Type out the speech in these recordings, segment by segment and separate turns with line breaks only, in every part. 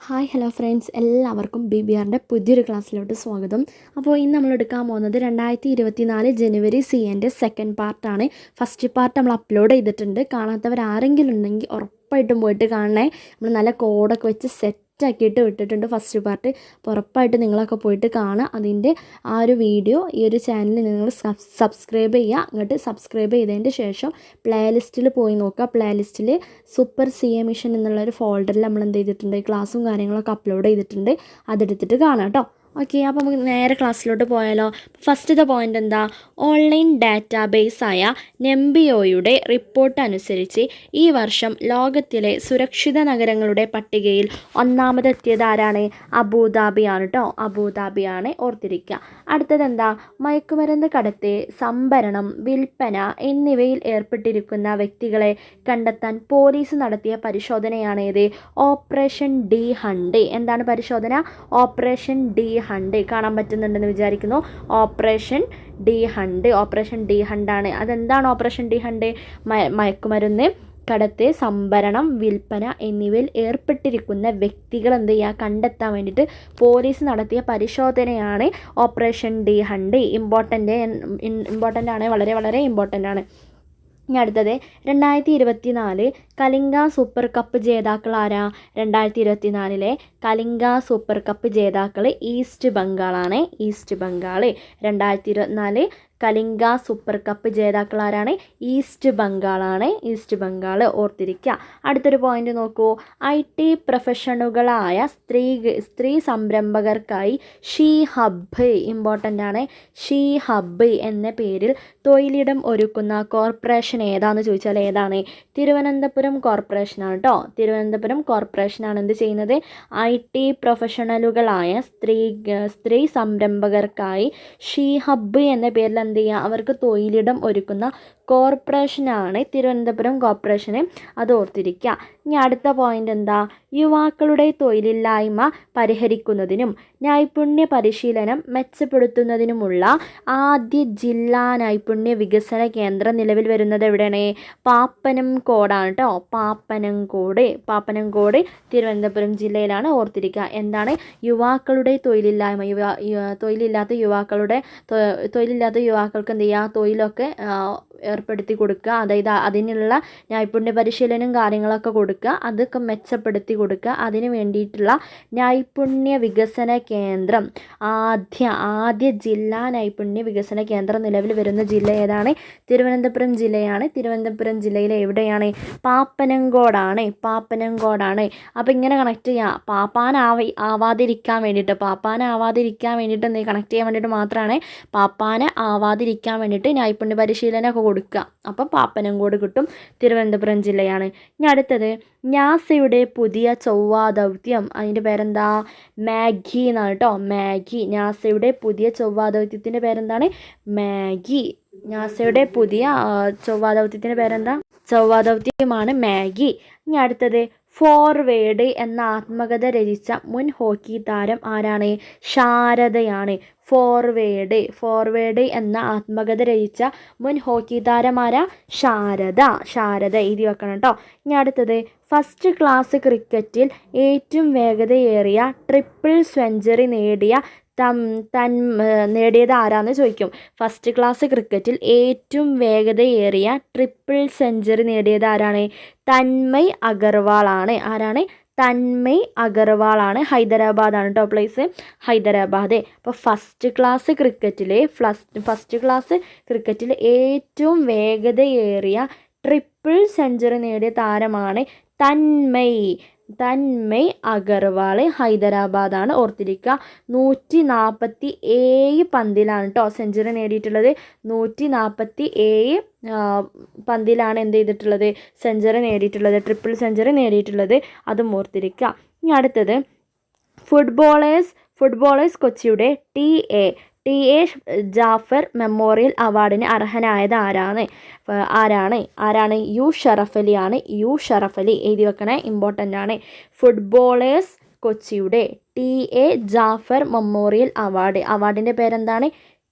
Hi hello friends. എല്ലാവർക്കും B B ആറിന്റെ പുതിയൊരു ക്ലാസ്സിലോട്ട് സ്വാഗതം. അപ്പോൾ ഇന്ന് നമ്മൾ എടുക്കാൻ പോകുന്നത് രണ്ടായിരത്തി ഇരുപത്തി നാല് ജനുവരി സി എന്റെ സെക്കൻഡ് പാർട്ടാണ് ഫസ്റ്റ് പാർട്ട് നമ്മൾ അപ്ലോഡ് ചെയ്തിട്ടുണ്ട്. കാണാത്തവർ ആരെങ്കിലും ഉണ്ടെങ്കിൽ ഉറപ്പായിട്ടും പോയിട്ട് കാണണേ. നമ്മൾ നല്ല കോഡൊക്കെ വെച്ച് സെറ്റ് ആക്കിയിട്ട് വിട്ടിട്ടുണ്ട് ഫസ്റ്റ് പാർട്ട് ഉറപ്പായിട്ട് നിങ്ങളൊക്കെ പോയിട്ട് കാണുക. അതിന്റെ ആ ഒരു വീഡിയോ ഈ ഒരു ചാനലിൽ നിങ്ങൾ സബ്സ്ക്രൈബ് ചെയ്യുക. അങ്ങോട്ട് സബ്സ്ക്രൈബ് ചെയ്തതിന്റെ ശേഷം പ്ലേലിസ്റ്റിൽ പോയി നോക്കുക. പ്ലേലിസ്റ്റിൽ സൂപ്പർ സി എ മിഷൻ എന്നുള്ളൊരു ഫോൾഡറിൽ നമ്മൾ എന്ത് ചെയ്തിട്ടുണ്ട്? ക്ലാസ്സും കാര്യങ്ങളൊക്കെ അപ്ലോഡ് ചെയ്തിട്ടുണ്ട്. അതെടുത്തിട്ട് കാണാം കേട്ടോ ഓക്കെ അപ്പോൾ നമുക്ക് നേരെ ക്ലാസ്സിലോട്ട് പോയാലോ. ഫസ്റ്റത്തെ പോയിന്റ് എന്താ? ഓൺലൈൻ ഡാറ്റാബേസ് ആയ നെംബിയോയുടെ റിപ്പോർട്ട് അനുസരിച്ച് ഈ വർഷം ലോകത്തിലെ സുരക്ഷിത നഗരങ്ങളുടെ പട്ടികയിൽ ഒന്നാമതെത്തിയത് ആരാണ്? അബുദാബിയാണ് കേട്ടോ അബുദാബിയാണ് ഓർത്തിരിക്കുക അടുത്തത് എന്താ മയക്കുമരുന്ന് കടത്ത് സംഭരണം വിൽപ്പന എന്നിവയിൽ ഏർപ്പെട്ടിരിക്കുന്ന വ്യക്തികളെ കണ്ടെത്താൻ പോലീസ് നടത്തിയ പരിശോധനയാണ് ഇത് ഓപ്പറേഷൻ ഡി ഹണ്ട് എന്താണ് പരിശോധന? ഓപ്പറേഷൻ ഡി ഹണ്ട് കാണാൻ പറ്റുന്നുണ്ടെന്ന് വിചാരിക്കുന്നു. Operation D hunt operation D ഹണ്ടാണ്. അതെന്താണ് ഓപ്പറേഷൻ ഡി ഹണ്ട്? മയക്കുമരുന്ന് കടത്ത് സംഭരണം വിൽപ്പന എന്നിവയിൽ ഏർപ്പെട്ടിരിക്കുന്ന വ്യക്തികൾ എന്ത് ചെയ്യുക? കണ്ടെത്താൻ വേണ്ടിയിട്ട് പോലീസ് നടത്തിയ പരിശോധനയാണ് operation D hunt. Important important ആണ് വളരെ വളരെ ഇമ്പോർട്ടന്റ് ആണ് ഇനി അടുത്തത്. രണ്ടായിരത്തി ഇരുപത്തി നാല് കലിംഗ സൂപ്പർ കപ്പ് ജേതാക്കൾ ആരാ? രണ്ടായിരത്തി ഇരുപത്തി നാലിലെ കലിംഗ സൂപ്പർ കപ്പ് ജേതാക്കൾ ഈസ്റ്റ് ബംഗാളാണ്. ഈസ്റ്റ് ബംഗാൾ രണ്ടായിരത്തി ഇരുപത്തിനാല് കലിംഗ സൂപ്പർ കപ്പ് ജേതാക്കൾ ആരാണ്? ഈസ്റ്റ് ബംഗാളാണ്. ഈസ്റ്റ് ബംഗാൾ ഓർത്തിരിക്കുക അടുത്തൊരു പോയിന്റ് നോക്കൂ. ഐ ടി പ്രൊഫഷണുകളായ സ്ത്രീ സ്ത്രീ സംരംഭകർക്കായി ഷീ ഹബ്ബ് ഇമ്പോർട്ടന്റ് ആണ്. ഷീ ഹബ്ബ് എന്ന പേരിൽ തൊഴിലിടം ഒരുക്കുന്ന കോർപ്പറേഷൻ ഏതാണെന്ന് ചോദിച്ചാൽ ഏതാണ്? തിരുവനന്തപുരം കോർപ്പറേഷനാണ് കേട്ടോ തിരുവനന്തപുരം കോർപ്പറേഷനാണ് എന്ത് ചെയ്യുന്നത്? ഐ ടി പ്രൊഫഷണലുകളായ സ്ത്രീ സ്ത്രീ സംരംഭകർക്കായി ഷീ ഹബ്ബ് എന്ന പേരിൽ എന്ത് ചെയ്യുക? അവർക്ക് തൊഴിലിടം ഒരുക്കുന്ന കോർപ്പറേഷനാണ് തിരുവനന്തപുരം കോർപ്പറേഷന്. അത് ഓർത്തിരിക്കുക ഇനി അടുത്ത പോയിന്റ് എന്താ? യുവാക്കളുടെ തൊഴിലില്ലായ്മ പരിഹരിക്കുന്നതിനും നൈപുണ്യ പരിശീലനം മെച്ചപ്പെടുത്തുന്നതിനുമുള്ള ആദ്യ ജില്ലാ നൈപുണ്യ വികസന കേന്ദ്രം നിലവിൽ വരുന്നത് എവിടെയാണ്? പാപ്പനം പാപ്പനംകോടാണ് കേട്ടോ പാപ്പനംകോട് പാപ്പനംകോട് തിരുവനന്തപുരം ജില്ലയിലാണ് ഓർത്തിരിക്കുക എന്താണ്? യുവാക്കളുടെ തൊഴിലില്ലായ്മ യുവ തൊഴിലില്ലാത്ത യുവാക്കളുടെ തൊഴിലില്ലാത്ത യുവാക്കൾക്ക് എന്ത് ചെയ്യുക തൊഴിലൊക്കെ ഏർപ്പെടുത്തി കൊടുക്കുക. അതായത് അതിനുള്ള നൈപുണ്യ പരിശീലനം കാര്യങ്ങളൊക്കെ കൊടുക്കുക. അതൊക്കെ മെച്ചപ്പെടുത്തി കൊടുക്കുക. അതിന് വേണ്ടിയിട്ടുള്ള നൈപുണ്യ വികസന കേന്ദ്രം. ആദ്യ ആദ്യ ജില്ലാ നൈപുണ്യ വികസന കേന്ദ്രം നിലവിൽ വരുന്ന ജില്ല ഏതാണ്? തിരുവനന്തപുരം ജില്ലയാണ്. തിരുവനന്തപുരം ജില്ലയിലെ എവിടെയാണ്? പാപ്പനംകോടാണ്. പാപ്പനംകോടാണ്. അപ്പോൾ ഇങ്ങനെ കണക്ട് ചെയ്യുക പാപ്പാനാവ ആവാതിരിക്കാൻ വേണ്ടിയിട്ട് പാപ്പാനാവാതിരിക്കാൻ വേണ്ടിയിട്ട് എന്ത് കണക്ട് ചെയ്യാൻ വേണ്ടിയിട്ട് മാത്രമാണ് പാപ്പാനെ ആവാതിരിക്കാൻ വേണ്ടിയിട്ട് നൈപുണ്യ പരിശീലനമൊക്കെ കൊടുക്കുക. അപ്പം പാപ്പനംകോട് കിട്ടും. തിരുവനന്തപുരം ജില്ലയാണ്. ഇനി അടുത്തത് നാസയുടെ പുതിയ ചൊവ്വാ ദൗത്യം. അതിന്റെ പേരെന്താ? മാഗി എന്നാണ് കേട്ടോ. മാഗി. നാസയുടെ പുതിയ ചൊവ്വാ ദൗത്യത്തിന്റെ പേരെന്താണ്? മാഗി. നാസയുടെ പുതിയ ചൊവ്വാ ദൗത്യത്തിന്റെ പേരെന്താ? ചൊവ്വാ ദൗത്യമാണ് മാഗി. ഇനി അടുത്തത് ഫോർവേഡ് എന്ന ആത്മകഥ രചിച്ച മുൻ ഹോക്കി താരം ആരാണ്? ശാരദയാണ്. ഫോർവേഡ് ഫോർവേഡ് എന്ന ആത്മകഥ രചിച്ച മുൻ ഹോക്കി താരമാര ശാരദ. ശാരദ എഴുതി വെക്കണം കേട്ടോ ഇനി അടുത്തത്. ഫസ്റ്റ് ക്ലാസ് ക്രിക്കറ്റിൽ ഏറ്റവും വേഗതയേറിയ ട്രിപ്പിൾ സെഞ്ചുറി നേടിയ തൻ നേടിയത് ആരാന്ന് ചോദിക്കും. ഫസ്റ്റ് ക്ലാസ് ക്രിക്കറ്റിൽ ഏറ്റവും വേഗതയേറിയ ട്രിപ്പിൾ സെഞ്ചുറി നേടിയത് ആരാണ്? തന്മയ് അഗർവാളാണ്. ആരാണ്? തന്മയ് അഗർവാളാണ്. ഹൈദരാബാദാണ് കേട്ടോ പ്ലേസ് ഹൈദരാബാദ്. അപ്പോൾ ഫസ്റ്റ് ക്ലാസ് ക്രിക്കറ്റിൽ ഫസ്റ്റ് ഫസ്റ്റ് ക്ലാസ് ക്രിക്കറ്റിൽ ഏറ്റവും വേഗതയേറിയ ട്രിപ്പിൾ സെഞ്ചുറി നേടിയ താരമാണ് തന്മയ്. തന്മയ് അഗർവാൾ ഹൈദരാബാദാണ് ഓർത്തിരിക്കുക. നൂറ്റി നാൽപ്പത്തി ഏഴ് പന്തിലാണ് കേട്ടോ സെഞ്ചുറി നേടിയിട്ടുള്ളത്. നൂറ്റി നാൽപ്പത്തി ഏഴ് പന്തിലാണ് എന്ത് ചെയ്തിട്ടുള്ളത്? സെഞ്ചുറി നേടിയിട്ടുള്ളത്. ട്രിപ്പിൾ സെഞ്ചുറി നേടിയിട്ടുള്ളത്. അതും ഓർത്തിരിക്കുക. ഇനി അടുത്തത്. ഫുട്ബോളേഴ്സ് ഫുട്ബോളേഴ്സ് കൊച്ചിയുടെ T A. T. A. Jaffar memorial അവാർഡിന് അർഹനായത് ആരാണ്? ആരാണ്? ആരാണ്? യു. ഷറഫലി ആണ് യു. ഷറഫലി എഴുതി വെക്കണേ. ഇമ്പോർട്ടന്റ് ആണ്. ഫുട്ബോളേഴ്സ് കൊച്ചിയുടെ T. A. Jaffar memorial award. അവാർഡിന്റെ പേരെന്താണ്?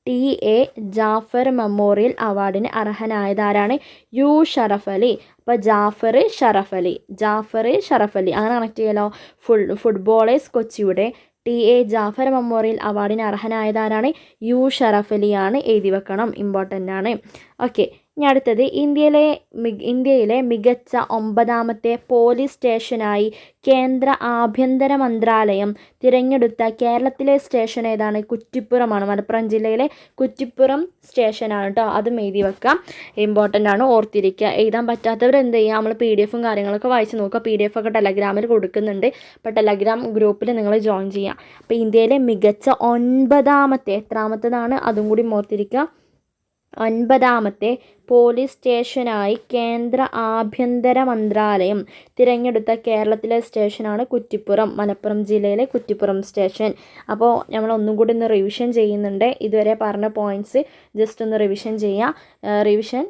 ടി. എ. ജാഫർ മെമ്മോറിയൽ അവാർഡിന് അർഹനായതാരാണ് യു. ഷറഫലി അപ്പോൾ ജാഫർ ഷറഫലി ജാഫർ ഷറഫ് അലി. അങ്ങനെ കണക്ട് ചെയ്യലോ? ഫുൾ ഫുട്ബോളേഴ്സ് കൊച്ചിയുടെ ടി എ ജാഫർ മെമ്മോറിയൽ അവാർഡിന് അർഹനായതാരാണ് യു ഷറഫലിയാണ് എഴുതി വെക്കണം. ഇമ്പോർട്ടന്റ് ആണ്. ഓക്കെ ഇനി അടുത്തത് ഇന്ത്യയിലെ ഇന്ത്യയിലെ മികച്ച ഒമ്പതാമത്തെ പോലീസ് സ്റ്റേഷനായി കേന്ദ്ര ആഭ്യന്തര മന്ത്രാലയം തിരഞ്ഞെടുത്ത കേരളത്തിലെ സ്റ്റേഷൻ ഏതാണ്? കുറ്റിപ്പുറമാണ്. മലപ്പുറം ജില്ലയിലെ കുറ്റിപ്പുറം സ്റ്റേഷനാണ് കേട്ടോ അതും എഴുതി വെക്കാം. ഇമ്പോർട്ടന്റ് ആണ്. ഓർത്തിരിക്കുക. എഴുതാൻ പറ്റാത്തവർ എന്ത് ചെയ്യുക? നമ്മൾ പി ഡി എഫും കാര്യങ്ങളൊക്കെ വായിച്ച് നോക്കുക. പി ഡി എഫ് ഒക്കെ ടെലഗ്രാമിൽ കൊടുക്കുന്നുണ്ട്. അപ്പോൾ ടെലഗ്രാം ഗ്രൂപ്പിൽ നിങ്ങൾ ജോയിൻ ചെയ്യുക. അപ്പോൾ ഇന്ത്യയിലെ മികച്ച ഒൻപതാമത്തെ എത്രാമത്തതാണ്? അതും കൂടി ഓർത്തിരിക്കുക. ഒൻപതാമത്തെ പോലീസ് സ്റ്റേഷനായി കേന്ദ്ര ആഭ്യന്തര മന്ത്രാലയം തിരഞ്ഞെടുത്ത കേരളത്തിലെ സ്റ്റേഷനാണ് കുറ്റിപ്പുറം മലപ്പുറം ജില്ലയിലെ കുറ്റിപ്പുറം സ്റ്റേഷൻ. അപ്പോൾ നമ്മൾ ഒന്നും കൂടി ഒന്ന് റിവിഷൻ ചെയ്യുന്നുണ്ട്. ഇതുവരെ പറഞ്ഞ പോയിന്റ്സ് ജസ്റ്റ് ഒന്ന് റിവിഷൻ ചെയ്യുക റിവിഷൻ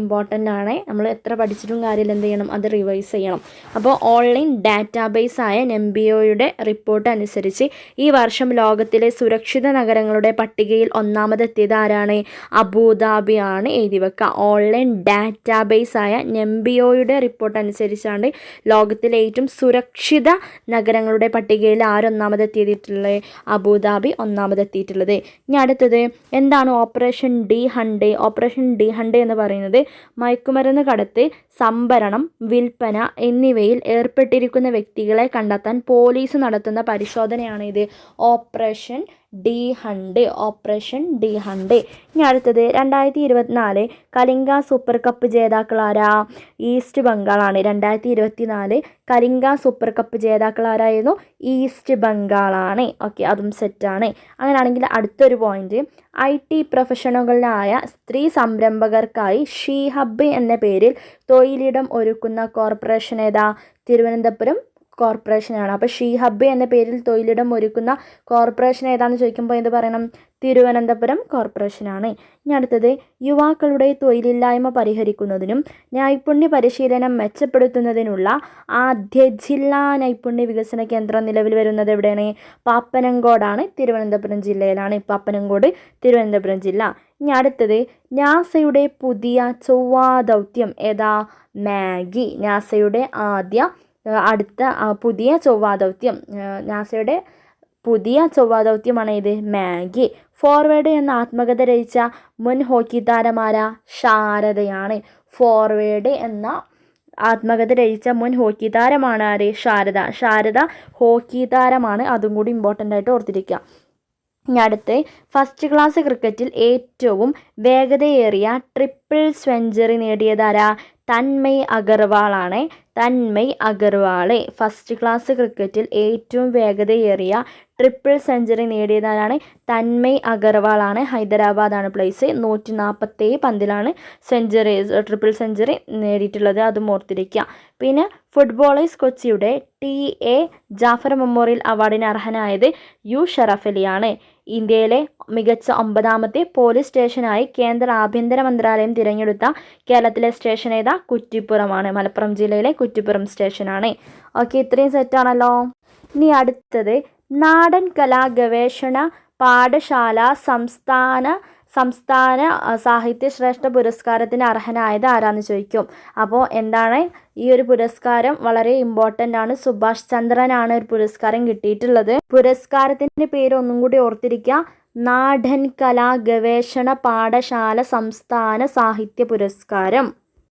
ഇമ്പോർട്ടന്റ് ആണ്. നമ്മൾ എത്ര പഠിച്ചിട്ടും കാര്യമില്ല എന്ത് ചെയ്യണം അത് റിവൈസ് ചെയ്യണം. അപ്പോൾ ഓൺലൈൻ ഡാറ്റാബേസ് ആയ നെംബിയോയുടെ റിപ്പോർട്ട് അനുസരിച്ച് ഈ വർഷം ലോകത്തിലെ സുരക്ഷിത നഗരങ്ങളുടെ പട്ടികയിൽ ഒന്നാമതെത്തിയത് ആരാണ്? അബുദാബി ആണ് എഴുതി വെക്കുക ഓൺലൈൻ ഡാറ്റാബേസ് ആയ നെംബിയോയുടെ റിപ്പോർട്ട് അനുസരിച്ചാണ് ലോകത്തിലെ ഏറ്റവും സുരക്ഷിത നഗരങ്ങളുടെ പട്ടികയിൽ ആരൊന്നാമതെത്തിയിട്ടുള്ളത്? അബുദാബി ഒന്നാമതെത്തിയിട്ടുള്ളത്. ഇനി അടുത്തത് എന്താണ് operation D hunt operation D hunt എന്ന് പറയുന്നത് മയക്കുമരുന്ന് കടത്ത് സംഭരണം വിൽപ്പന എന്നിവയിൽ ഏർപ്പെട്ടിരിക്കുന്ന വ്യക്തികളെ കണ്ടെത്താൻ പോലീസ് നടത്തുന്ന പരിശോധനയാണ് ഇത് operation D hunt operation D hunt. ഇനി അടുത്തത് രണ്ടായിരത്തി ഇരുപത്തിനാല് കലിംഗ സൂപ്പർ കപ്പ് ജേതാക്കളാരാ ഈസ്റ്റ് ബംഗാളാണ് രണ്ടായിരത്തി ഇരുപത്തി നാല് കലിംഗ സൂപ്പർ കപ്പ് ജേതാക്കളാരായിരുന്നു ഈസ്റ്റ് ബംഗാളാണ് ഓക്കെ അതും സെറ്റാണ് അങ്ങനെയാണെങ്കിൽ അടുത്തൊരു പോയിന്റ് ഐ ടി പ്രൊഫഷണലുകളായ സ്ത്രീ സംരംഭകർക്കായി ഷീ ഹബ്ബ് എന്ന പേരിൽ തൊഴിലിടം ഒരുക്കുന്ന കോർപ്പറേഷൻ ഏതാ? തിരുവനന്തപുരം കോർപ്പറേഷനാണ്. അപ്പോൾ ഷീ ഹബ്ബ് എന്ന പേരിൽ തൊഴിലിടം ഒരുക്കുന്ന കോർപ്പറേഷൻ ഏതാണെന്ന് ചോദിക്കുമ്പോൾ എന്ത് പറയണം? തിരുവനന്തപുരം കോർപ്പറേഷനാണ്. ഇനി അടുത്തത് യുവാക്കളുടെ തൊഴിലില്ലായ്മ പരിഹരിക്കുന്നതിനും നൈപുണ്യ പരിശീലനം മെച്ചപ്പെടുത്തുന്നതിനുള്ള ആദ്യ ജില്ലാ നൈപുണ്യ വികസന കേന്ദ്രം നിലവിൽ വരുന്നത് എവിടെയാണ്? പാപ്പനങ്കോടാണ് തിരുവനന്തപുരം ജില്ലയിലാണ്. പാപ്പനങ്കോട് തിരുവനന്തപുരം ജില്ല. ഇനി അടുത്തത് നാസയുടെ പുതിയ ചൊവ്വാ ദൗത്യം ഏതാ? മാഗി. നാസയുടെ ആദ്യ അടുത്ത പുതിയ ചൊവ്വാദൗത്യം. നാസയുടെ പുതിയ ചൊവ്വാദൗത്യമാണ് ഇത്. മാഗി. ഫോർവേഡ് എന്ന ആത്മകഥ രചിച്ച മുൻ ഹോക്കി താരമാര ശാരദയാണ്. ഫോർവേഡ് എന്ന ആത്മകഥ രചിച്ച മുൻ ഹോക്കി താരമാണ് ആര്? ശാരദ. ശാരദ ഹോക്കി താരമാണ്. അതും കൂടി ഇമ്പോർട്ടന്റ് ആയിട്ട് ഓർത്തിരിക്കുക. ഇനി അടുത്ത് ഫസ്റ്റ് ക്ലാസ് ക്രിക്കറ്റിൽ ഏറ്റവും വേഗതയേറിയ ട്രിപ്പിൾ സെഞ്ചുറി നേടിയതാരാ? തന്മയ് അഗർവാളാണ്. തന്മയ് അഗർവാൾ ഫസ്റ്റ് ക്ലാസ് ക്രിക്കറ്റിൽ ഏറ്റവും വേഗതയേറിയ ട്രിപ്പിൾ സെഞ്ചുറി നേടിയതാരാണ്? തന്മയ് അഗർവാളാണ്. ഹൈദരാബാദാണ് പ്ലേസ് നൂറ്റി നാൽപ്പത്തേഴ് പന്തിലാണ് സെഞ്ചുറി ട്രിപ്പിൾ സെഞ്ചുറി നേടിയിട്ടുള്ളത്. അതും ഓർത്തിരിക്കുക പിന്നെ ഫുട്ബോളേഴ്സ് കൊച്ചിയുടെ ടി. എ. ജാഫർ മെമ്മോറിയൽ അവാർഡിന് അർഹനായത് യു. ഷറഫ് അലിയാണ്. ഇന്ത്യയിലെ മികച്ച ഒമ്പതാമത്തെ പോലീസ് സ്റ്റേഷനായി കേന്ദ്ര ആഭ്യന്തര മന്ത്രാലയം തിരഞ്ഞെടുത്ത കേരളത്തിലെ സ്റ്റേഷൻ ഏതാ? കുറ്റിപ്പുറമാണ്. മലപ്പുറം ജില്ലയിലെ കുറ്റിപ്പുറം സ്റ്റേഷനാണ്. ഓക്കെ ഇത്രയും സെറ്റാണല്ലോ ഇനി അടുത്തത് നാടൻ കലാ ഗവേഷണ പാഠശാല സംസ്ഥാന സംസ്ഥാന സാഹിത്യ ശ്രേഷ്ഠ പുരസ്കാരത്തിന് അർഹനായത് ആരാന്ന് ചോദിക്കും. അപ്പോൾ എന്താണ്? ഈ ഒരു പുരസ്കാരം വളരെ ഇമ്പോർട്ടന്റ് ആണ്. സുഭാഷ് ചന്ദ്രനാണ് ഒരു പുരസ്കാരം കിട്ടിയിട്ടുള്ളത്. പുരസ്കാരത്തിന്റെ പേര് ഒന്നും കൂടി ഓർത്തിരിക്കുക നാടൻ കലാ ഗവേഷണ പാഠശാല സംസ്ഥാന സാഹിത്യ പുരസ്കാരം.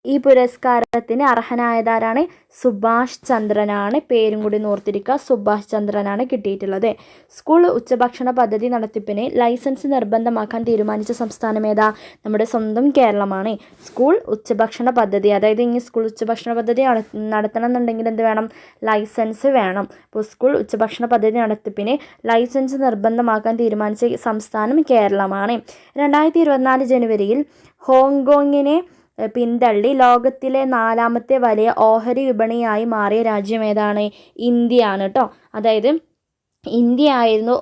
ഈ പുരസ്കാരത്തിന് അർഹനായതാരാണ് സുഭാഷ് ചന്ദ്രനാണ്. പേരും കൂടി നോർത്തിരിക്കുക. സുഭാഷ് ചന്ദ്രനാണ് കിട്ടിയിട്ടുള്ളത്. സ്കൂൾ ഉച്ചഭക്ഷണ പദ്ധതി നടത്തിപ്പിന് ലൈസൻസ് നിർബന്ധമാക്കാൻ തീരുമാനിച്ച സംസ്ഥാനം ഏതാ? നമ്മുടെ സ്വന്തം കേരളമാണ്. സ്കൂൾ ഉച്ചഭക്ഷണ പദ്ധതി അതായത് ഇനി സ്കൂൾ ഉച്ചഭക്ഷണ പദ്ധതി നട- നടത്തണം എന്നുണ്ടെങ്കിൽ എന്ത് വേണം? ലൈസൻസ് വേണം. അപ്പോൾ സ്കൂൾ ഉച്ചഭക്ഷണ പദ്ധതി നടത്തിപ്പിന് ലൈസൻസ് നിർബന്ധമാക്കാൻ തീരുമാനിച്ച സംസ്ഥാനം കേരളമാണ്. രണ്ടായിരത്തി ഇരുപത്തിനാല് ജനുവരിയിൽ ഹോങ്കോങ്ങിനെ പിന്തള്ളി. ലോകത്തിലെ നാലാമത്തെ വലിയ ഓഹരി വിപണിയായി മാറിയ രാജ്യം ഏതാണ്? ഇന്ത്യയാണ് കേട്ടോ അതായത് ഇന്ത്യ ആയിരുന്നു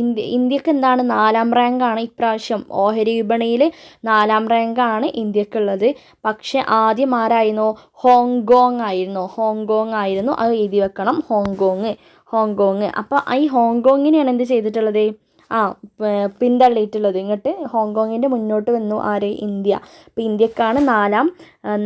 ഇന്ത്യ ഇന്ത്യയ്ക്ക് എന്താണ് നാലാം റാങ്കാണ് ഇപ്രാവശ്യം. ഓഹരി വിപണിയിൽ നാലാം റാങ്കാണ് ഇന്ത്യക്കുള്ളത്. പക്ഷേ ആദ്യം ആരായിരുന്നു? ഹോങ്കോങ് ആയിരുന്നു. ഹോങ്കോങ് ആയിരുന്നു. അത് എഴുതി വെക്കണം. Hong Kong. Hong Kong. അപ്പോൾ ഈ ഹോങ്കോങ്ങിനെയാണ് എന്ത് ചെയ്തിട്ടുള്ളത്? ആ പിന്തള്ളിയിട്ടുള്ളത്. ഇങ്ങോട്ട് ഹോങ്കോങ്ങിന്റെ മുന്നോട്ട് വന്നു ആര്? ഇന്ത്യ. അപ്പോൾ ഇന്ത്യക്കാണ് നാലാം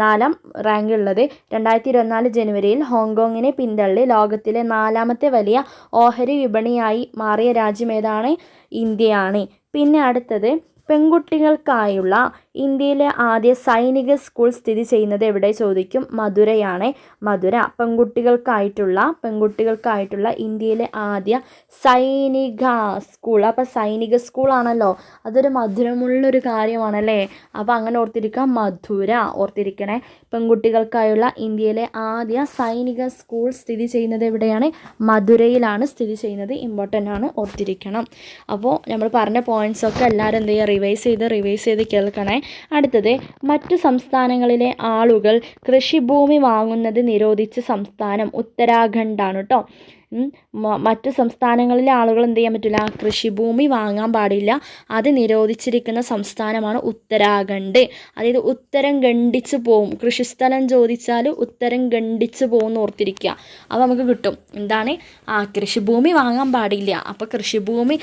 നാലാം റാങ്ക് ഉള്ളത് രണ്ടായിരത്തി ഇരുപത്തിനാല് ജനുവരിയിൽ ഹോങ്കോങ്ങിനെ പിന്തള്ളി ലോകത്തിലെ നാലാമത്തെ വലിയ ഓഹരി വിപണിയായി മാറിയ രാജ്യം ഏതാണ്? ഇന്ത്യയാണ്. പിന്നെ അടുത്തത് പെൺകുട്ടികൾക്കായുള്ള ഇന്ത്യയിലെ ആദ്യ സൈനിക സ്കൂൾ സ്ഥിതി ചെയ്യുന്നത് എവിടെ ചോദിക്കും? മധുരയാണ്. മധുര പെൺകുട്ടികൾക്കായിട്ടുള്ള പെൺകുട്ടികൾക്കായിട്ടുള്ള ഇന്ത്യയിലെ ആദ്യ സൈനിക സ്കൂൾ. അപ്പോൾ സൈനിക സ്കൂളാണല്ലോ. അതൊരു മധുരമുള്ളൊരു കാര്യമാണല്ലേ? അപ്പോൾ അങ്ങനെ ഓർത്തിരിക്കുക. മധുര ഓർത്തിരിക്കണേ. പെൺകുട്ടികൾക്കായുള്ള ഇന്ത്യയിലെ ആദ്യ സൈനിക സ്കൂൾ സ്ഥിതി ചെയ്യുന്നത് എവിടെയാണ്? മധുരയിലാണ് സ്ഥിതി ചെയ്യുന്നത്. ഇമ്പോർട്ടന്റ് ആണ്. ഓർത്തിരിക്കണം. അപ്പോൾ നമ്മൾ പറഞ്ഞ പോയിന്റ്സ് ഒക്കെ എല്ലാവരും എന്ത് ചെയ്യുക? റിവൈസ് ചെയ്ത് റിവൈസ് ചെയ്ത് കേൾക്കണേ. അടുത്തത് മറ്റു സംസ്ഥാനങ്ങളിലെ ആളുകൾ കൃഷിഭൂമി വാങ്ങുന്നത് നിരോധിച്ച സംസ്ഥാനം ഉത്തരാഖണ്ഡാണ് കേട്ടോ മറ്റു സംസ്ഥാനങ്ങളിലെ ആളുകൾ എന്ത് ചെയ്യാൻ പറ്റില്ല കൃഷിഭൂമി വാങ്ങാൻ പാടില്ല. അത് നിരോധിച്ചിരിക്കുന്ന സംസ്ഥാനമാണ് ഉത്തരാഖണ്ഡ്. അതായത് ഉത്തരം ഖണ്ഡിച്ച് പോവും. കൃഷിസ്ഥലം ചോദിച്ചാൽ ഉത്തരം ഖണ്ഡിച്ച് പോകും ഓർത്തിരിക്കുക അപ്പോൾ നമുക്ക് കിട്ടും. എന്താണ്? ആ കൃഷിഭൂമി വാങ്ങാൻ പാടില്ല. അപ്പോൾ കൃഷിഭൂമി ഭൂമി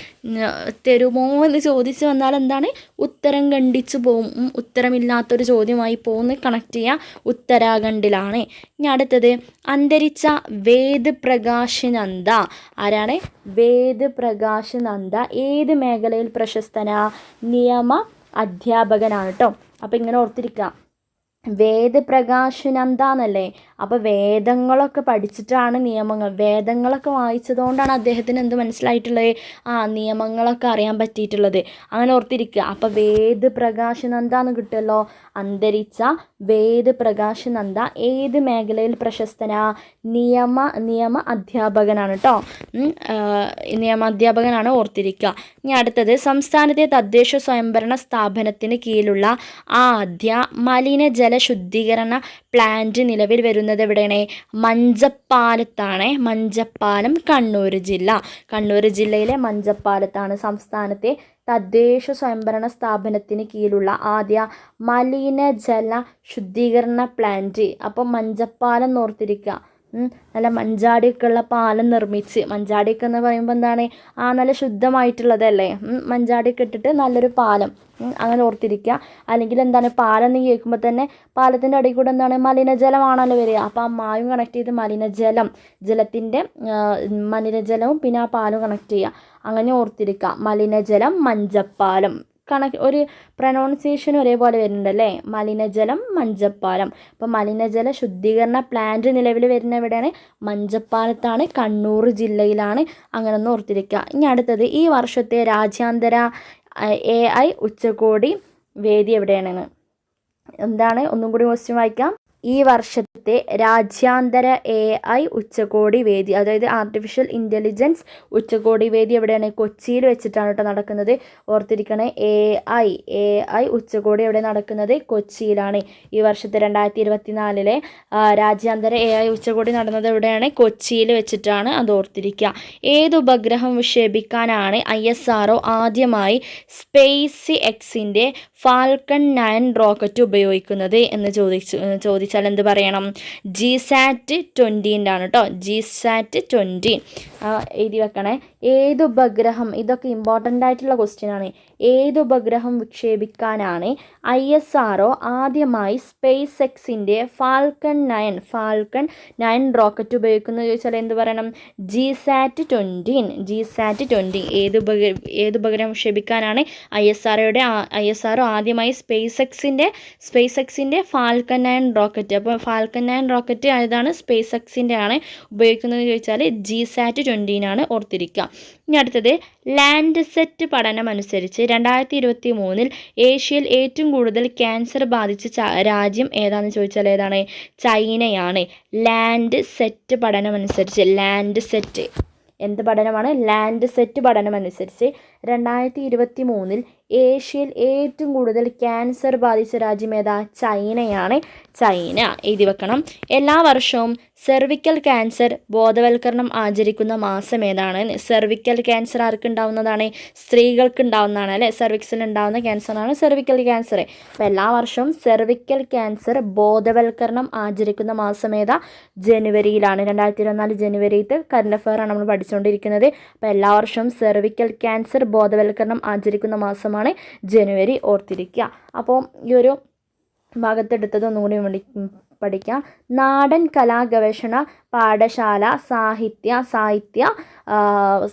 തരുമോ എന്ന് ചോദിച്ച് വന്നാൽ എന്താണ്? ഉത്തരം ഖണ്ഡിച്ച് പോവും. ഉത്തരമില്ലാത്തൊരു ചോദ്യമായി പോകുന്ന കണക്ട് ചെയ്യുക ഉത്തരാഖണ്ഡിലാണ്. ഇനി അടുത്തത്. അന്തരിച്ച വേദ് നന്ദ. ആരാണ്? വേദ് പ്രകാശ് നന്ദ ഏത് മേഖലയിൽ പ്രശസ്തനാ? നിയമ അധ്യാപകനാണ് കേട്ടോ അപ്പോൾ ഇങ്ങനെ ഓർത്തിരിക്കുക വേദപ്രകാശനന്ദ എന്നല്ലേ? അപ്പോൾ വേദങ്ങളൊക്കെ പഠിച്ചിട്ടാണ് നിയമങ്ങൾ. വേദങ്ങളൊക്കെ വായിച്ചതുകൊണ്ടാണ് അദ്ദേഹത്തിന് എന്ത് മനസ്സിലായിട്ടുള്ളത്? ആ നിയമങ്ങളൊക്കെ അറിയാൻ പറ്റിയിട്ടുള്ളത്. അങ്ങനെ ഓർത്തിരിക്കുക. അപ്പോൾ വേദ എന്ന് കിട്ടുമല്ലോ? അന്തരിച്ച വേദ പ്രകാശനന്ദ ഏത് മേഖലയിൽ പ്രശസ്തനാ? നിയമ നിയമ അധ്യാപകനാണ് കേട്ടോ നിയമ അധ്യാപകനാണ് ഓർത്തിരിക്കുക. ഇനി അടുത്തത് സംസ്ഥാനത്തെ തദ്ദേശ സ്വയംഭരണ സ്ഥാപനത്തിന് കീഴിലുള്ള ആദ്യ മലിനജല ശുദ്ധീകരണ പ്ലാന്റ് നിലവിൽ വരുന്നത് എവിടെയാണ്? മഞ്ചപ്പാലത്താണ്. മഞ്ചപ്പാലം കണ്ണൂർ ജില്ല. കണ്ണൂർ ജില്ലയിലെ മഞ്ചപ്പാലത്താണ് സംസ്ഥാനത്തെ തദ്ദേശ സ്വയംഭരണ സ്ഥാപനത്തിന് കീഴിലുള്ള ആദ്യ മലിനജല ശുദ്ധീകരണ പ്ലാന്റ് അപ്പം മഞ്ചപ്പാലം നോർത്തിരിക്കുക നല്ല മഞ്ചാടിയൊക്കെയുള്ള പാലം നിർമ്മിച്ച് മഞ്ചാടിയൊക്കെ എന്ന് പറയുമ്പോൾ എന്താണ്? ആ നല്ല ശുദ്ധമായിട്ടുള്ളതല്ലേ? മഞ്ചാടിയൊക്കെ ഇട്ടിട്ട് നല്ലൊരു പാലം. അങ്ങനെ ഓർത്തിരിക്കുക. അല്ലെങ്കിൽ എന്താണ് പാലം എന്ന് കേൾക്കുമ്പോൾ തന്നെ പാലത്തിന്റെ അടിയിൽ കൂടെ എന്താണ്? മലിനജലമാണല്ലോ വരിക. അപ്പോൾ ആ മായും കണക്ട് ചെയ്ത് മലിനജലം ജലത്തിന്റെ മലിനജലവും പിന്നെ ആ പാലും കണക്ട് ചെയ്യുക. അങ്ങനെ ഓർത്തിരിക്കുക. മലിനജലം മഞ്ചപ്പാലം. കണക്ക് ഒരു പ്രൊനൗൺസിയേഷൻ ഒരേപോലെ വരുന്നുണ്ടല്ലേ? മലിനജലം മഞ്ചപ്പാലം. അപ്പോൾ മലിനജല ശുദ്ധീകരണ പ്ലാന്റ് നിലവിൽ വരുന്ന എവിടെയാണ്? മഞ്ചപ്പാലത്താണ് കണ്ണൂർ ജില്ലയിലാണ്. അങ്ങനെ ഒന്ന് ഓർത്തിരിക്കുക. ഇനി അടുത്തത് ഈ വർഷത്തെ രാജ്യാന്തര എ ഐ ഉച്ചകോടി വേദി എവിടെയാണെന്ന്? എന്താണ്? ഒന്നും കൂടി ക്വസ്റ്റ്യൻ വായിക്കാം. ഈ വർഷത്തെ രാജ്യാന്തര എ ഐ ഉച്ചകോടി വേദി അതായത് ആർട്ടിഫിഷ്യൽ ഇന്റലിജൻസ് ഉച്ചകോടി വേദി എവിടെയാണ്? കൊച്ചിയിൽ വെച്ചിട്ടാണ് കേട്ടോ നടക്കുന്നത്. ഓർത്തിരിക്കണേ എ ഐ എ ഐ ഉച്ചകോടി എവിടെ നടക്കുന്നത്? കൊച്ചിയിലാണ്. ഈ വർഷത്തെ രണ്ടായിരത്തി ഇരുപത്തി നാലിലെ രാജ്യാന്തര എ ഐ ഉച്ചകോടി നടന്നത് എവിടെയാണ്? കൊച്ചിയിൽ വെച്ചിട്ടാണ് അത് ഓർത്തിരിക്കുക ഏത് ഉപഗ്രഹം വിക്ഷേപിക്കാനാണ് ഐ എസ് ആർ ആദ്യമായി സ്പേസ് എക്സിന്റെ ഫാൽക്കൺ നയൻ റോക്കറ്റ് ഉപയോഗിക്കുന്നത് എന്ന് ചോദിച്ചു ചോദിച്ചു. ചോദിച്ചാൽ എന്ത് പറയണം ജി സാറ്റ് ട്വന്റീന്റെ ആണ് കേട്ടോ ജി സാറ്റ് ട്വന്റി എഴുതി വെക്കണേ. ഏത് ഉപഗ്രഹം ഇതൊക്കെ ഇമ്പോർട്ടന്റ് ആയിട്ടുള്ള ക്വസ്റ്റ്യൻ ആണ്. ഏത് ഉപഗ്രഹം വിക്ഷേപിക്കാനാണ് ഐ എസ് ആർ ആദ്യമായി സ്പേസ് എക്സിന്റെ Falcon nine Falcon nine rocket ഉപയോഗിക്കുന്നത്? ചോദിച്ചാൽ എന്ത് പറയണം? G sat twenty G sat twenty ഏത് ഉപഗ്ര ഏത് ഉപഗ്രഹം വിക്ഷേപിക്കാനാണ് ഐ എസ് ആർഒയുടെ ഐ എസ് ആർ ആദ്യമായി സ്പേസ് എക്സിന്റെ സ്പേസ് എക്സിന്റെ ഫാൽക്കൺ നയൻ റോക്കറ്റ് അപ്പോൾ ഫാൽക്കൻ നയൻ റോക്കറ്റ് ഏതാണ്? സ്പേസ് എക്സിന്റെ ആണ് ഉപയോഗിക്കുന്നത് ചോദിച്ചാൽ ജി സാറ്റ് ട്വന്റീനാണ് ഓർത്തിരിക്കുക. ഇനി അടുത്തത് ലാൻഡ് സെറ്റ് പഠനം അനുസരിച്ച് രണ്ടായിരത്തി ഇരുപത്തി മൂന്നിൽ ഏഷ്യയിൽ ഏറ്റവും കൂടുതൽ ക്യാൻസർ ബാധിച്ച രാജ്യം ഏതാണെന്ന് ചോദിച്ചാൽ ഏതാണ്? ചൈനയാണ്. ലാൻഡ് സെറ്റ് പഠനം അനുസരിച്ച് ലാൻഡ് സെറ്റ് എന്ത് പഠനമാണ്? ലാൻഡ് സെറ്റ് പഠനം അനുസരിച്ച് രണ്ടായിരത്തി ഇരുപത്തി മൂന്നിൽ ഏഷ്യയിൽ ഏറ്റവും കൂടുതൽ ക്യാൻസർ ബാധിച്ച രാജ്യം ഏതാ? ചൈനയാണ്. ചൈന. എഴുതി വെക്കണം. എല്ലാ വർഷവും സെർവിക്കൽ ക്യാൻസർ ബോധവൽക്കരണം ആചരിക്കുന്ന മാസം ഏതാണ്? സെർവിക്കൽ ക്യാൻസർ ആർക്ക് ഉണ്ടാവുന്നതാണ് സ്ത്രീകൾക്ക് ഉണ്ടാവുന്നതാണ് അല്ലേ? സെർവിക്സിൽ ഉണ്ടാവുന്ന ക്യാൻസറാണ് സെർവിക്കൽ ക്യാൻസർ. അപ്പോൾ എല്ലാ വർഷവും സെർവിക്കൽ ക്യാൻസർ ബോധവൽക്കരണം ആചരിക്കുന്ന മാസം ഏതാ? ജനുവരിയിലാണ്. രണ്ടായിരത്തി ഇരുപത്തിനാല് ജനുവരിയിൽ കറണ്ട് ആണ് നമ്മൾ പഠിച്ചുകൊണ്ടിരിക്കുന്നത് അപ്പോൾ എല്ലാ വർഷവും സെർവിക്കൽ ക്യാൻസർ ബോധവൽക്കരണം ആചരിക്കുന്ന മാസമാണ് ജനുവരി ഓർത്തിരിക്കുക. അപ്പോൾ ഈ ഒരു ഭാഗത്തെടുത്തത് ഒന്നുകൂടി പഠിക്കാം. നാടൻ കലാ ഗവേഷണ പാഠശാല സാഹിത്യ സാഹിത്യ